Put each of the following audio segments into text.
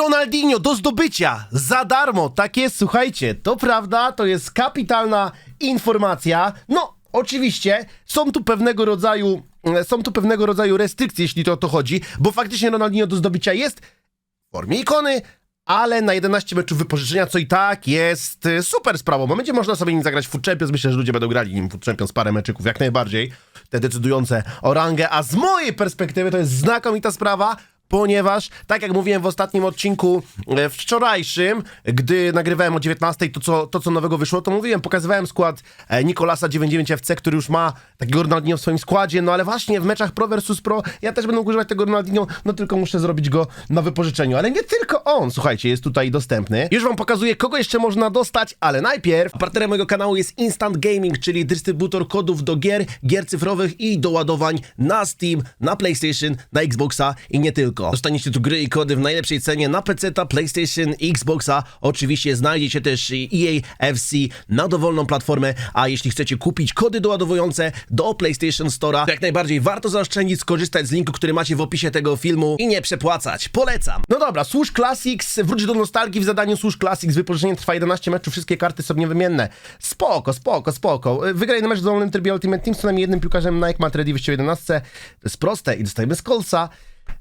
Ronaldinho do zdobycia za darmo. Tak jest, słuchajcie, to prawda, to jest kapitalna informacja. No, oczywiście są tu pewnego rodzaju e, są tu pewnego rodzaju restrykcje, jeśli to o to chodzi, bo faktycznie Ronaldinho do zdobycia jest w formie ikony, ale na 11 meczów wypożyczenia, co i tak jest y, super sprawą, bo będzie można sobie nim zagrać w Food Champions, myślę, że ludzie będą grali nim w Food Champions parę meczyków, jak najbardziej, te decydujące o rangę, a z mojej perspektywy to jest znakomita sprawa, ponieważ, tak jak mówiłem w ostatnim odcinku e, wczorajszym, gdy nagrywałem o 19, to co, to co nowego wyszło, to mówiłem, pokazywałem skład e, Nikolasa 99 FC, który już ma takiego Ronaldinho w swoim składzie, no ale właśnie w meczach Pro versus Pro ja też będę używać tego Ronaldinho, no tylko muszę zrobić go na wypożyczeniu, ale nie tylko on, słuchajcie, jest tutaj dostępny. Już wam pokazuję, kogo jeszcze można dostać, ale najpierw partnerem mojego kanału jest Instant Gaming, czyli dystrybutor kodów do gier, gier cyfrowych i doładowań na Steam, na PlayStation, na Xboxa i nie tylko. Dostaniecie tu gry i kody w najlepszej cenie na PC, PlayStation, Xboxa. Oczywiście znajdziecie też EA FC na dowolną platformę, a jeśli chcecie kupić kody doładowujące do PlayStation Store'a, to jak najbardziej warto zaoszczędzić, skorzystać z linku, który macie w opisie tego filmu i nie przepłacać. Polecam. No dobra, Służ Classics, wróć do nostalgii w zadaniu Służ Classics. Wypożyczenie trwa 11 meczów, wszystkie karty są niewymienne. Spoko, spoko, spoko. Wygraj na mecz w dowolnym trybie Ultimate Team co najmniej jednym piłkarzem Nike Mat Ready w 11. To jest proste i dostajemy z Colsa.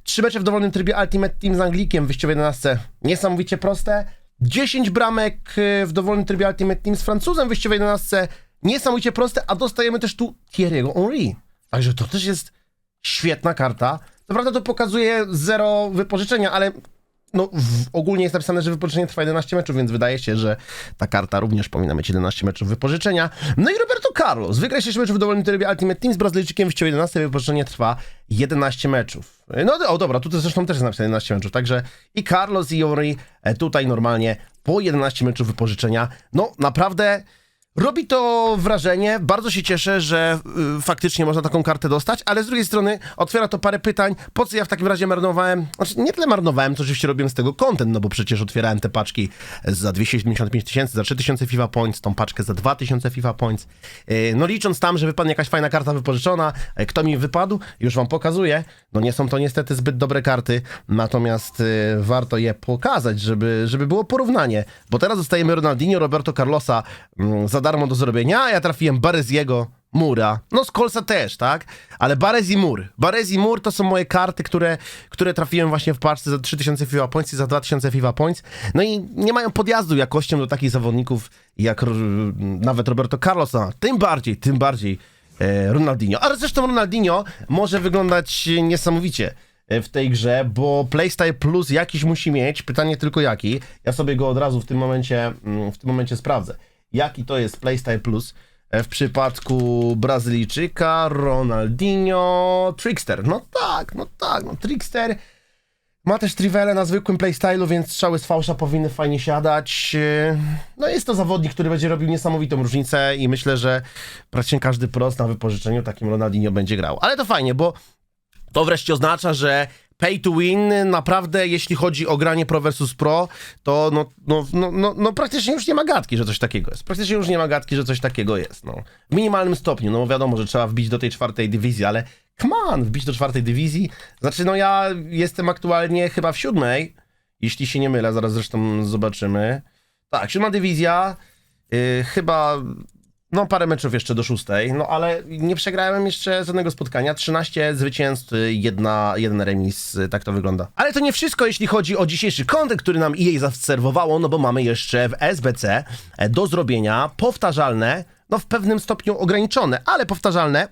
Trzy mecze w dowolnym trybie Ultimate Team z Anglikiem w wyjściowej 11. Niesamowicie proste. 10 bramek y, w dowolnym trybie Ultimate Team z Francuzem w wyjściowej 11. Niesamowicie proste, a dostajemy też tu Thierry'ego Henry. Także to też jest świetna karta. Co prawda to pokazuje zero wypożyczenia, ale no, ogólnie jest napisane, że wypożyczenie trwa 11 meczów, więc wydaje się, że ta karta również powinna mieć 11 meczów wypożyczenia. No i Roberto Carlos. Wygrał 6 meczów w dowolnym trybie Ultimate Team z Brazylijczykiem w 11, wypożyczenie trwa 11 meczów. No o dobra, tutaj zresztą też jest napisane 11 meczów, także i Carlos i Henry e, tutaj normalnie po 11 meczów wypożyczenia. No naprawdę Robi to wrażenie, bardzo się cieszę, że y, faktycznie można taką kartę dostać, ale z drugiej strony otwiera to parę pytań, po co ja w takim razie marnowałem, znaczy nie tyle marnowałem, to oczywiście robiłem z tego content, no bo przecież otwierałem te paczki za 275 tysięcy, za 3000 FIFA Points, tą paczkę za 2000 FIFA Points, y, no licząc tam, że wypadnie jakaś fajna karta wypożyczona, y, kto mi wypadł, już wam pokazuję, no nie są to niestety zbyt dobre karty, natomiast y, warto je pokazać, żeby, żeby było porównanie, bo teraz dostajemy Ronaldinho, Roberto Carlosa mm, za darmo do zrobienia, ja trafiłem Bareziego, Mura, no z Kolsa też, tak? Ale Barez i Mur. Barez i Mur to są moje karty, które, które trafiłem właśnie w paczce za 3000 FIFA Points i za 2000 FIFA Points. No i nie mają podjazdu jakością do takich zawodników jak nawet Roberto Carlos, a tym bardziej, tym bardziej e, Ronaldinho. Ale zresztą Ronaldinho może wyglądać niesamowicie e, w tej grze, bo Playstyle Plus jakiś musi mieć, pytanie tylko jaki. Ja sobie go od razu w tym momencie, mm, w tym momencie sprawdzę. Jaki to jest Playstyle Plus? E, W przypadku Brazylijczyka, Ronaldinho, Trickster. No tak, no tak, no Trickster. Ma też Trivele na zwykłym playstylu, więc strzały z fałsza powinny fajnie siadać. E, No jest to zawodnik, który będzie robił niesamowitą różnicę i myślę, że praktycznie każdy prost na wypożyczeniu takim Ronaldinho będzie grał. Ale to fajnie, bo to wreszcie oznacza, że pay to win naprawdę, jeśli chodzi o granie Pro versus Pro, to no, no, no, no, no praktycznie już nie ma gadki, że coś takiego jest. Praktycznie już nie ma gadki, że coś takiego jest. No. W minimalnym stopniu, no wiadomo, że trzeba wbić do tej czwartej dywizji, ale come on, wbić do czwartej dywizji. Znaczy, no ja jestem aktualnie chyba w siódmej, jeśli się nie mylę, zaraz zresztą zobaczymy. Tak, siódma dywizja, yy, chyba no, parę meczów jeszcze do szóstej, no ale nie przegrałem jeszcze żadnego spotkania. 13 zwycięstw, jedna, jeden remis, tak to wygląda. Ale to nie wszystko, jeśli chodzi o dzisiejszy kontent, który nam EA zaserwowało, no bo mamy jeszcze w SBC e, do zrobienia powtarzalne, no w pewnym stopniu ograniczone, ale powtarzalne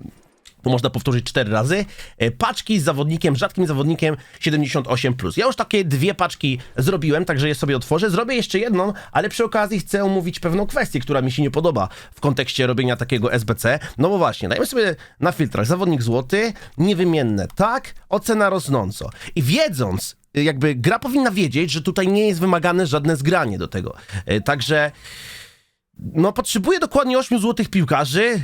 można powtórzyć cztery razy. E, Paczki z zawodnikiem, rzadkim zawodnikiem 78+. Ja już takie dwie paczki zrobiłem, także je sobie otworzę. Zrobię jeszcze jedną, ale przy okazji chcę omówić pewną kwestię, która mi się nie podoba w kontekście robienia takiego SBC. No bo właśnie, dajmy sobie na filtrach zawodnik złoty, niewymienne, tak, ocena rosnąco. I wiedząc, y, jakby gra powinna wiedzieć, że tutaj nie jest wymagane żadne zgranie do tego. E, Także no, potrzebuję dokładnie 8 złotych piłkarzy.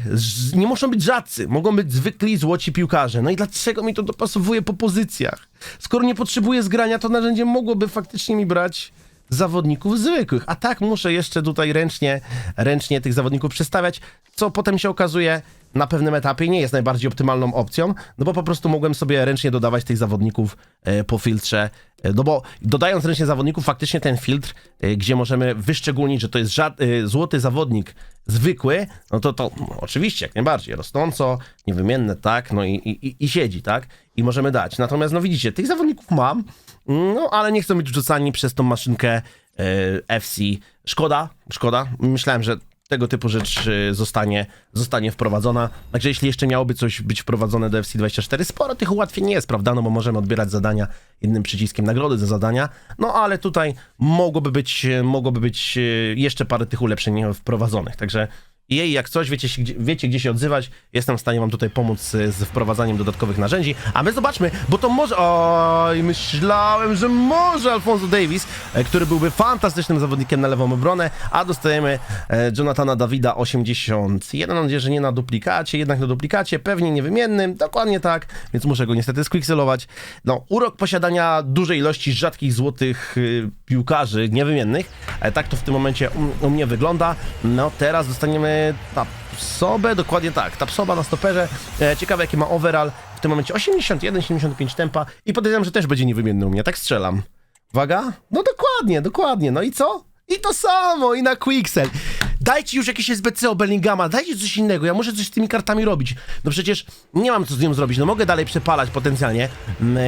Nie muszą być rzadcy, mogą być zwykli złoci piłkarze. No i dlaczego mi to dopasowuje po pozycjach? Skoro nie potrzebuję zgrania, to narzędzie mogłoby faktycznie mi brać zawodników zwykłych. A tak muszę jeszcze tutaj ręcznie, ręcznie tych zawodników przestawiać, co potem się okazuje na pewnym etapie nie jest najbardziej optymalną opcją, no bo po prostu mogłem sobie ręcznie dodawać tych zawodników e, po filtrze, e, no bo dodając ręcznie zawodników, faktycznie ten filtr, e, gdzie możemy wyszczególnić, że to jest złoty zawodnik zwykły, no to to no, oczywiście jak najbardziej rosnąco, niewymienne, tak, no i, i, i- siedzi, tak, i możemy dać. Natomiast no widzicie, tych zawodników mam, no ale nie chcą być wrzucani przez tą maszynkę FC. Szkoda, szkoda. Myślałem, że tego typu rzecz e, zostanie, zostanie wprowadzona. Także jeśli jeszcze miałoby coś być wprowadzone do FC24, sporo tych ułatwień nie jest, prawda? No bo możemy odbierać zadania jednym przyciskiem nagrody za zadania. No ale tutaj mogłoby być, mogłoby być e, jeszcze parę tych ulepszeń wprowadzonych. Także jej, jak coś, wiecie, wiecie gdzie się odzywać. Jestem w stanie wam tutaj pomóc e, z wprowadzaniem dodatkowych narzędzi. A my zobaczmy, bo to może... Oj, myślałem, że może Alfonso Davis, e, który byłby fantastycznym zawodnikiem na lewą obronę, a dostajemy e, Jonathana Dawida 81. Mam nadzieję, że nie na duplikacie, jednak na duplikacie, pewnie niewymiennym, dokładnie tak, więc muszę go niestety squickselować. No, urok posiadania dużej ilości rzadkich złotych y, piłkarzy niewymiennych. E, tak to w tym momencie u mnie wygląda. No, teraz dostaniemy Tapsobę, dokładnie tak, Tapsoba na stoperze. E, ciekawe, jaki ma overall. W tym momencie 81-75 tempa i podejrzewam, że też będzie niewymienny u mnie, tak strzelam. Uwaga? No dokładnie, dokładnie. No i co? I to samo, i na Quixel. Dajcie już jakieś SBC o Bellingama, dajcie coś innego, ja muszę coś z tymi kartami robić. No przecież nie mam co z nią zrobić, no mogę dalej przepalać potencjalnie mm, e,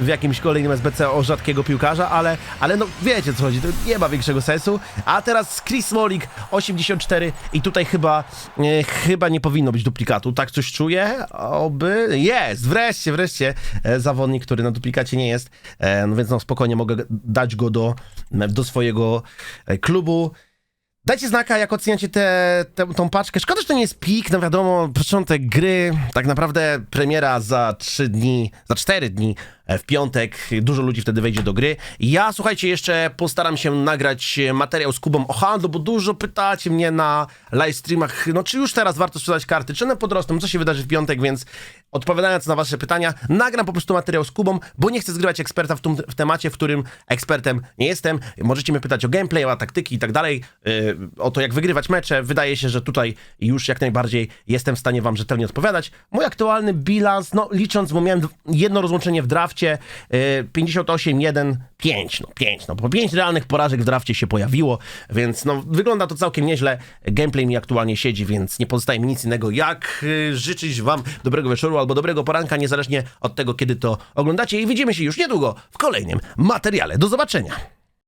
w, jakimś kolejnym SBC o rzadkiego piłkarza, ale, ale no wiecie co chodzi, to nie ma większego sensu. A teraz Chris Smalling 84 i tutaj chyba, e, chyba nie powinno być duplikatu, tak coś czuję? Oby, jest, wreszcie, wreszcie e, zawodnik, który na duplikacie nie jest, no więc no spokojnie mogę dać go do, do swojego klubu. Dajcie znaka, jak oceniacie tę tę- tą paczkę. Szkoda, że to nie jest pik, no wiadomo, początek gry, tak naprawdę premiera za 3 dni, za 4 dni w piątek, dużo ludzi wtedy wejdzie do gry. Ja, słuchajcie, jeszcze postaram się nagrać e, materiał z Kubą o handlu, bo dużo pytacie mnie na live streamach, no czy już teraz warto sprzedać karty, czy one podrosną, co się wydarzy w piątek, więc odpowiadając na wasze pytania, nagram po prostu materiał z Kubą, bo nie chcę zgrywać eksperta w, tym, w temacie, w którym ekspertem nie jestem. Możecie mnie pytać o gameplay, o taktyki i tak dalej, yy, o to jak wygrywać mecze. Wydaje się, że tutaj już jak najbardziej jestem w stanie wam rzetelnie odpowiadać. Mój aktualny bilans, no licząc, bo miałem jedno rozłączenie w drafcie, yy, 58, 1, 5, no 5, no bo 5 realnych porażek w drafcie się pojawiło, więc no wygląda to całkiem nieźle. Gameplay mi aktualnie siedzi, więc nie pozostaje mi nic innego jak yy, życzyć wam dobrego wieczoru albo dobrego poranka, niezależnie od tego, kiedy to oglądacie i widzimy się już niedługo w kolejnym materiale. Do zobaczenia!